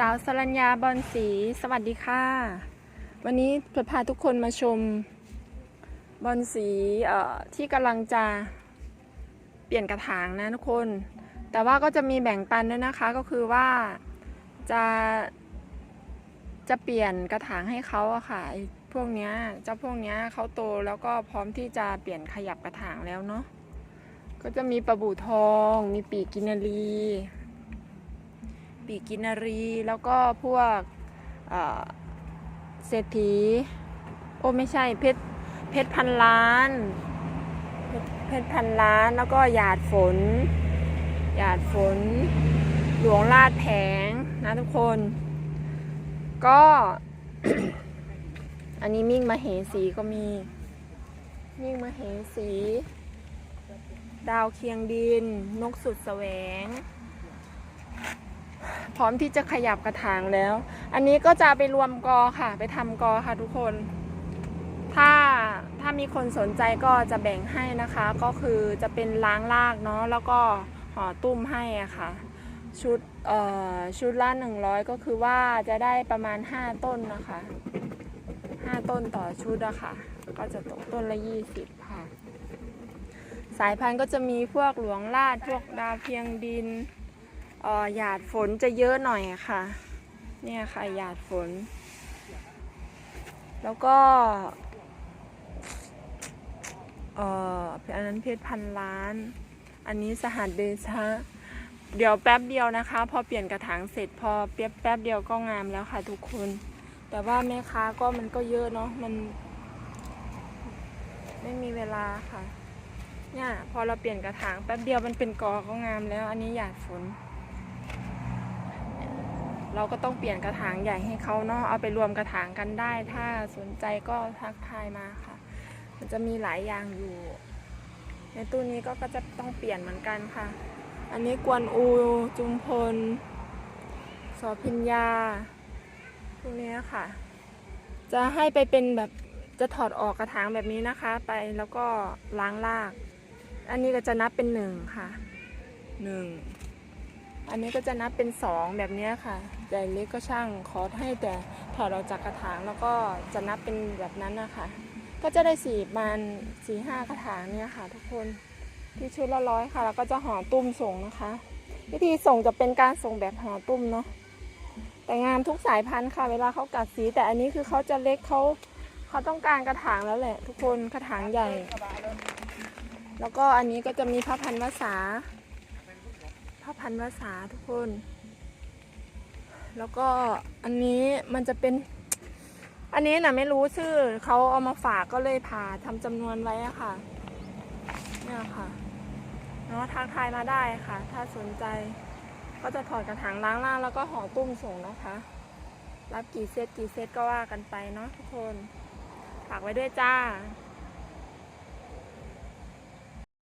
สาวสรัญญาบอลสี สวัสดีค่ะ วันนี้จะพาทุกคนมาชมบอลสีที่กำลังจะเปลี่ยนกระถางนะทุกคน แต่ว่าก็จะมีแบ่งปันด้วยนะคะก็คือว่าจะจะเปลี่ยนกระถางให้เขาอะค่ะไอ้พวกเนี้ยเจ้าพวกเนี้ยเขาโตแล้วก็พร้อมที่จะเปลี่ยนขยับกระถางแล้วเนาะก็จะมีปลาบูทอง มีปีกกินารี ปีกินารี แล้วก็พวกเศรษฐี โอ้ไม่ใช่เพชรเพชรพันล้านเพชรเพชรพันล้านแล้วก็หยาดฝน หยาดฝน หลวงลาดแผงนะทุกคน ก็อันนี้มิ่งมาเหสีก็มี มิ่งมาเหสี ดาวเคียงดิน นกสุดแสวง พร้อมที่จะขยับกระถางแล้ว อันนี้ก็จะไปรวมกอค่ะ ไปทำกอค่ะทุกคน ถ้าถ้ามีคนสนใจก็จะแบ่งให้นะคะ ก็คือจะเป็นล้างรากเนาะแล้วก็ห่อตุ้มให้อะค่ะ ชุดเอ่อชุดละ100ก็คือว่าจะได้ประมาณ5ต้นนะคะ5ต้นต่อชุดอะค่ะ ก็จะตกต้นละ20ค่ะ สายพันธุ์ก็จะมีพวกหลวงลาดพวกดาวเพียงดิน หยาดฝนจะเยอะหน่อยค่ะ เนี่ยค่ะหยาดฝน แล้วก็เอ่ออันนั้นเพชรพันล้าน อันนี้สหัสเดชะเดี๋ยวแป๊บเดียวนะคะ พอเปลี่ยนกระถางเสร็จพอเปียบแป๊บเดียวก็งามแล้วค่ะทุกคน แต่ว่าแม่ค้าก็มันก็เยอะเนาะมัน ไม่มีเวลาค่ะเนี่ยพอเราเปลี่ยนกระถางแป๊บเดียวมันเป็นกอก็งามแล้ว อันนี้หยาดฝน เราก็ต้องเปลี่ยนกระถางใหญ่ให้เขาเนาะเอาไปรวมกระถางกันได้ ถ้าสนใจก็ทักทายมาค่ะ มันจะมีหลายอย่างอยู่ ในตู้นี้ก็ก็จะต้องเปลี่ยนเหมือนกันค่ะ อันนี้กวนอูจุมพลสอพิญญาพวกนี้ค่ะ จะให้ไปเป็นแบบจะถอดออกกระถางแบบนี้นะคะ ไปแล้วก็ล้างราก อันนี้ก็จะนับเป็นหนึ่งค่ะหนึ่ง อันนี้ก็จะนับเป็นสองแบบนี้ค่ะใหญ่เล็กก็ช่างขอให้แต่ถอดออกจากกระถางแล้วก็จะนับเป็นแบบนั้นนะคะก็จะได้สี่มันสี่ห้ากระถางเนี่ยค่ะ ทุกคนที่ชุดละร้อยค่ะ แล้วก็จะห่อตุ้มส่งนะคะ วิธีส่งจะเป็นการส่งแบบห่อตุ้มเนาะแต่งามทุกสายพันธุ์ค่ะ เวลาเขากัดสีแต่อันนี้คือเขาจะเล็กเขาเขาต้องการกระถางแล้วแหละ ทุกคนกระถางใหญ่ แล้วก็อันนี้ก็จะมีพระพันวษา พระพันวษาทุกคน แล้วก็อันนี้มันจะเป็น อันนี้น่ะไม่รู้ชื่อเขาเอามาฝากก็เลยผ่าทำจำนวนไว้อะค่ะ เนี่ยค่ะเนาะทักทายมาได้ค่ะ ถ้าสนใจก็จะถอดกระถางล้างล่างแล้วก็ห่อตุ้มส่งนะคะ รับกี่เซตกี่เซตก็ว่ากันไปเนาะทุกคน ฝากไว้ด้วยจ้า